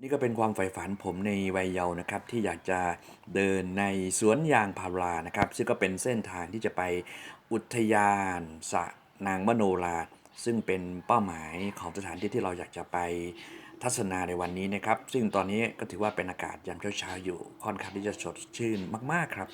นี่ก็เป็นความใฝ่ฝันผมในวัยเยาว์นะครับ ที่อยากจะเดินในสวนยางพารานะครับ ซึ่งก็เป็นเส้นทางที่จะไปอุทยานสะนางมโนรา ซึ่งเป็นเป้าหมายของสถานที่ที่เราอยากจะไปทัศนาในวันนี้นะครับ ซึ่งตอนนี้ก็ถือว่าเป็นอากาศยามเช้าๆอยู่ค่อนข้างที่จะสดชื่นมากๆครับ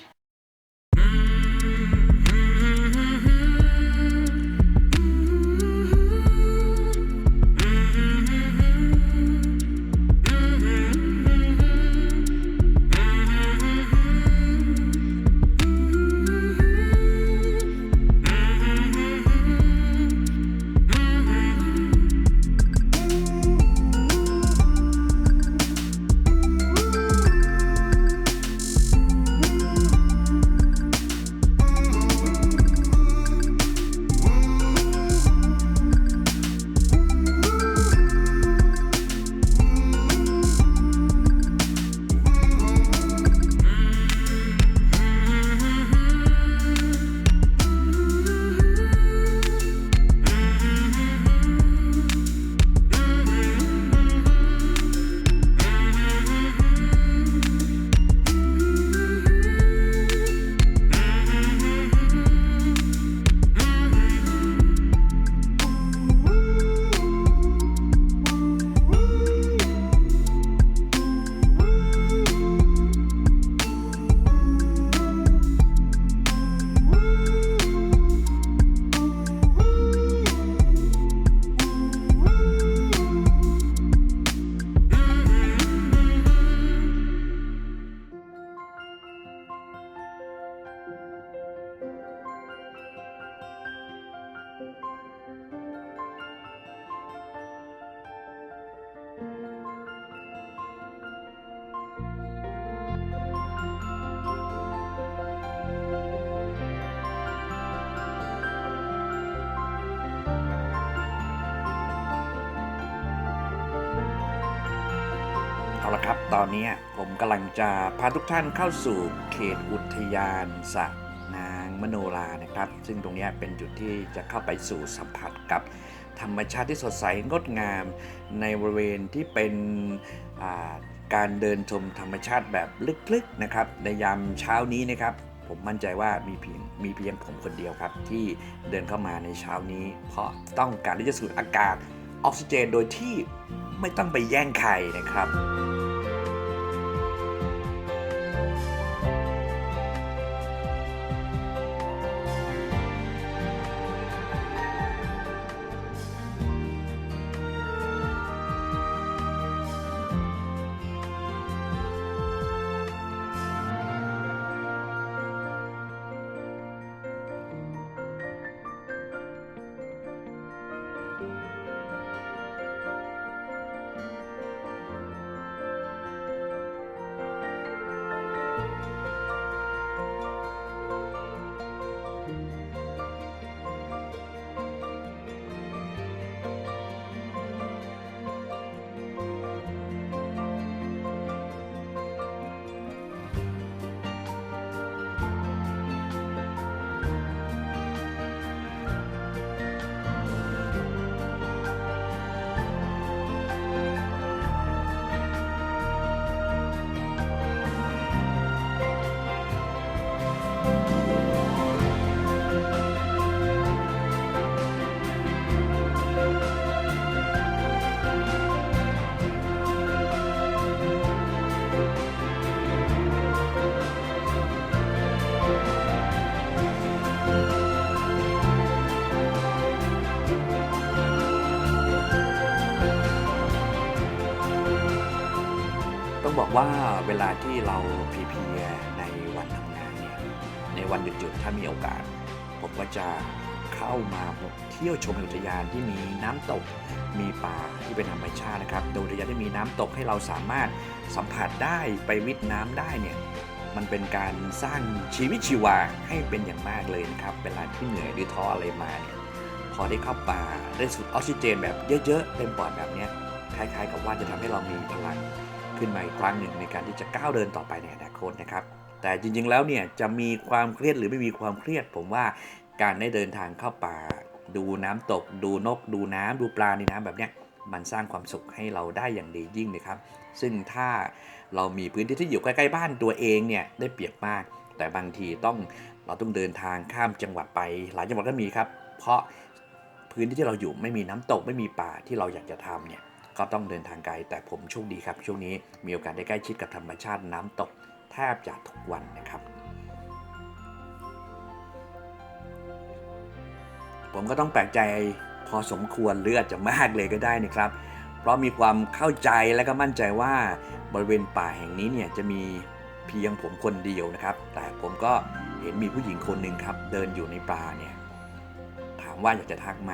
ตอนนี้ผมกำลังจะพาทุกท่านเข้าสู่เขตอุทยานสระนางมโนรานะครับ ซึ่งตรงนี้เป็นจุดที่จะเข้าไปสู่สัมผัสกับธรรมชาติที่สดใสงดงาม ในบริเวณที่เป็นการเดินชมธรรมชาติแบบลึกๆนะครับในยามเช้านี้นะครับ ผมมั่นใจว่ามีเพียงมีเพียงผมคนเดียวครับ ที่เดินเข้ามาในเช้านี้ เพราะต้องการที่จะสูดอากาศออกซิเจนโดยที่ไม่ต้องไปแย่งใครนะครับ ว่าเวลาที่เราพีเพียในวันทำงานเนี่ยในวันหยุดๆถ้ามีโอกาส ผมก็จะเข้ามาเที่ยวชมอุทยานที่มีน้ำตกมีป่าที่เป็นธรรมชาตินะครับโดยอุทยานที่มีน้ำตกให้เราสามารถสัมผัสได้ไปวิทน้ำได้เนี่ยมันเป็นการสร้างชีวิตชีวาให้เป็นอย่างมากเลยนะครับเวลาที่เหนื่อยหรือท้ออะไรมาเนี่ยพอได้เข้าป่าได้สูดออกซิเจนแบบเยอะๆเต็มปอดแบบนี้คล้ายๆ กับว่าจะทำให้เรามีพลัง ขึ้นมาอีกครั้งหนึ่งในการที่จะก้าวเดินต่อไปในอนาคตนะครับ แต่จริงๆแล้วเนี่ยจะมีความเครียดหรือไม่มีความเครียด ผมว่าการได้เดินทางเข้าป่า ดูน้ำตก ดูนก ดูน้ำดูปลาในน้ำแบบเนี้ยมันสร้างความสุขให้เราได้อย่างดียิ่งเลยครับ ซึ่งถ้าเรามีพื้นที่ที่อยู่ใกล้ๆบ้านตัวเองเนี่ยได้เปรียบมาก แต่บางทีต้องเราต้องเดินทางข้ามจังหวัดไป หลายจังหวัดก็มีครับ เพราะพื้นที่ที่เราอยู่ไม่มีน้ำตกไม่มีป่าที่เราอยากจะทำเนี่ย ก็ต้องเดินทางไกล แต่ผมโชคดีครับ ช่วงนี้มีโอกาสได้ใกล้ชิดกับธรรมชาติน้ำตกแทบจะทุกวันนะครับ ผมก็ต้องแปลกใจพอสมควรหรืออาจจะมากเลยก็ได้นะครับ เพราะมีความเข้าใจและก็มั่นใจว่าบริเวณป่าแห่งนี้เนี่ยจะมีเพียงผมคนเดียวนะครับ แต่ผมก็เห็นมีผู้หญิงคนหนึ่งครับ เดินอยู่ในป่าเนี่ย ถามว่าอยากจะทักไหม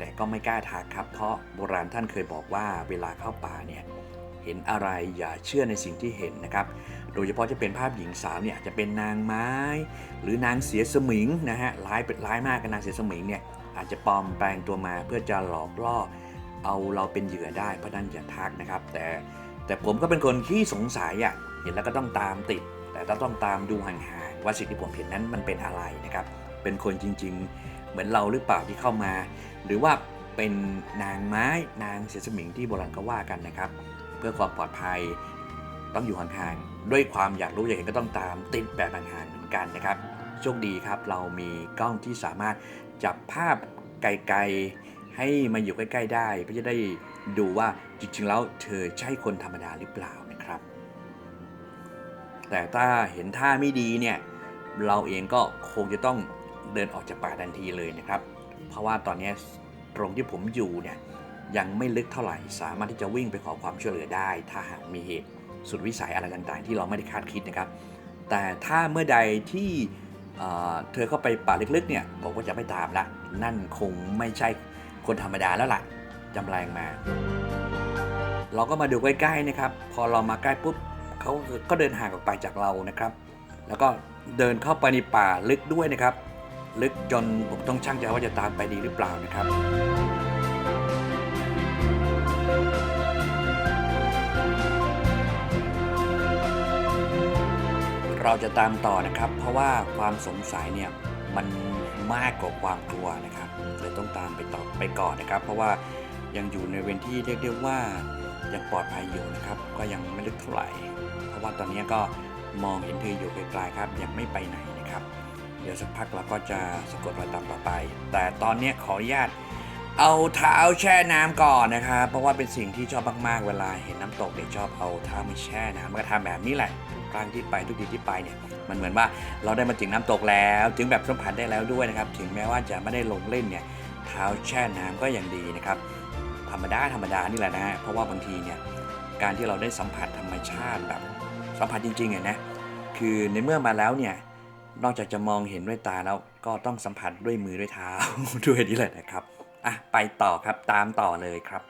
แต่ก็ไม่กล้าทักครับ เพราะโบราณท่านเคยบอกว่าเวลาเข้าป่าเนี่ยเห็นอะไรอย่าเชื่อในสิ่งที่เห็นนะครับ โดยเฉพาะจะเป็นภาพหญิงสาวเนี่ยอาจจะเป็นนางไม้ หรือนางเสียสมิงนะฮะร้ายเป็นร้ายมากกับนางเสียสมิงเนี่ยอาจจะปลอมแปลงตัวมาเพื่อจะหลอกล่อเอาเราเป็นเหยื่อได้เพราะนั้นอย่าทักนะครับ แต่แต่ผมก็เป็นคนที่สงสัยอะเห็นแล้วก็ต้องตามติด แต่ต้องตามดูห่างๆว่าสิ่งที่ผมเห็นนั้นมันเป็นอะไรนะครับ เป็นคนจริงๆ เหมือนเราหรือเปล่าที่เข้ามา หรือว่าเป็นนางไม้นางเสียสมิงที่โบราณก็ว่ากันนะครับ เพื่อความปลอดภัยต้องอยู่ห่างๆด้วยความอยากรู้อยากเห็นก็ต้องตามติดแบบห่างๆเหมือนกันนะครับโชคดีครับ เรามีกล้องที่สามารถจับภาพไกลๆให้มาอยู่ใกล้ ๆ ได้ เพื่อจะได้ดูว่าจริงๆแล้วเธอใช่คนธรรมดาหรือเปล่านะครับ แต่ถ้าเห็นท่าไม่ดีเนี่ยเราเองก็คงจะต้องเดินออกจากป่าทันทีเลยนะครับ เพราะว่าตอนนี้ตรงที่ผมอยู่เนี่ยยังไม่ลึกเท่าไหร่ สามารถที่จะวิ่งไปขอความช่วยเหลือได้ ถ้าหากมีเหตุสุดวิสัยอะไรต่างๆ ที่เราไม่ได้คาดคิดนะครับ แต่ถ้าเมื่อใดที่เธอเข้าไปป่าลึกๆเนี่ยผมก็จะไม่ตามละ นั่นคงไม่ใช่คนธรรมดาแล้วล่ะจำแรงมา เราก็มาดูใกล้ๆนะครับ พอเรามาใกล้ปุ๊บเขาก็เดินห่างออกไปจากเรานะครับ แล้วก็เดินเข้าไปในป่าลึกด้วยนะครับ ลึกจนผมต้องช่างใจว่าจะตามไปดีหรือเปล่านะครับ เราจะตามต่อนะครับ เพราะว่าความสงสัยเนี่ยมันมากกว่าความกลัวนะครับเลยต้องตามไปต่อไปก่อนนะครับ เพราะว่ายังอยู่ในเวรที่เรียกได้ว่ายังปลอดภัยอยู่นะครับ ก็ยังไม่ลึกเท่าไหร่ เพราะว่าตอนนี้ก็มองเห็นเธออยู่ไกลๆครับยังไม่ไปไหนนะครับ เดี๋ยวสักพักเราก็จะสะกดรอยตามต่อไป แต่ตอนนี้ขออนุญาตเอาเท้าแช่น้ำก่อนนะครับ เพราะว่าเป็นสิ่งที่ชอบมากๆ เวลาเห็นน้ำตกเนี่ยชอบเอาเท้ามาแช่น้ำก็ทำแบบนี้แหละทุกครั้งที่ไปทุกทีที่ไปเนี่ย มันเหมือนว่าเราได้มาถึงน้ำตกแล้ว ถึงแบบสัมผัสได้แล้วด้วยนะครับ ถึงแม้ว่าจะไม่ได้ลงเล่นเนี่ย เท้าแช่น้ำก็ยังดีนะครับ ธรรมดาธรรมดานี่แหละนะฮะ เพราะว่าบางทีเนี่ย การที่เราได้สัมผัสธรรมชาติแบบสัมผัสจริงๆอะนะ คือในเมื่อมาแล้วเนี่ย นอกจากจะมองเห็นด้วยตาแล้วก็ต้องสัมผัสด้วยมือด้วยเท้าด้วยนี่แหละนะครับ อะ ไปต่อครับตามต่อเลยครับ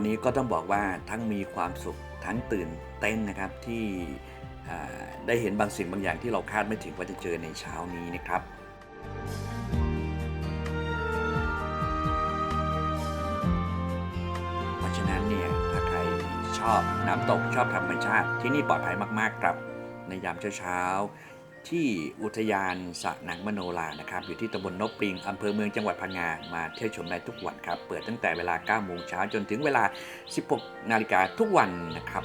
วันนี้ก็ต้องบอกว่าทั้งมีความสุขทั้งตื่นเต้นนะครับที่ได้เห็นบางสิ่งบางอย่างที่เราคาดไม่ถึงว่าจะเจอในเช้านี้นะครับเพราะฉะนั้นเนี่ยถ้าใครชอบน้ำตกชอบธรรมชาติที่นี่ปลอดภัยมากๆครับในยามเช้า ที่อุทยานสระหนังมโนลานะครับ อยู่ที่ตำบลนบปริงอำเภอเมืองจังหวัดพังงา มาเที่ยวชมได้ทุกวันครับ เปิดตั้งแต่เวลา 9 โมงเช้าจนถึงเวลา 16 นาฬิกาทุกวันนะครับ